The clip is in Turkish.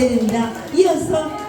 defterinde yazan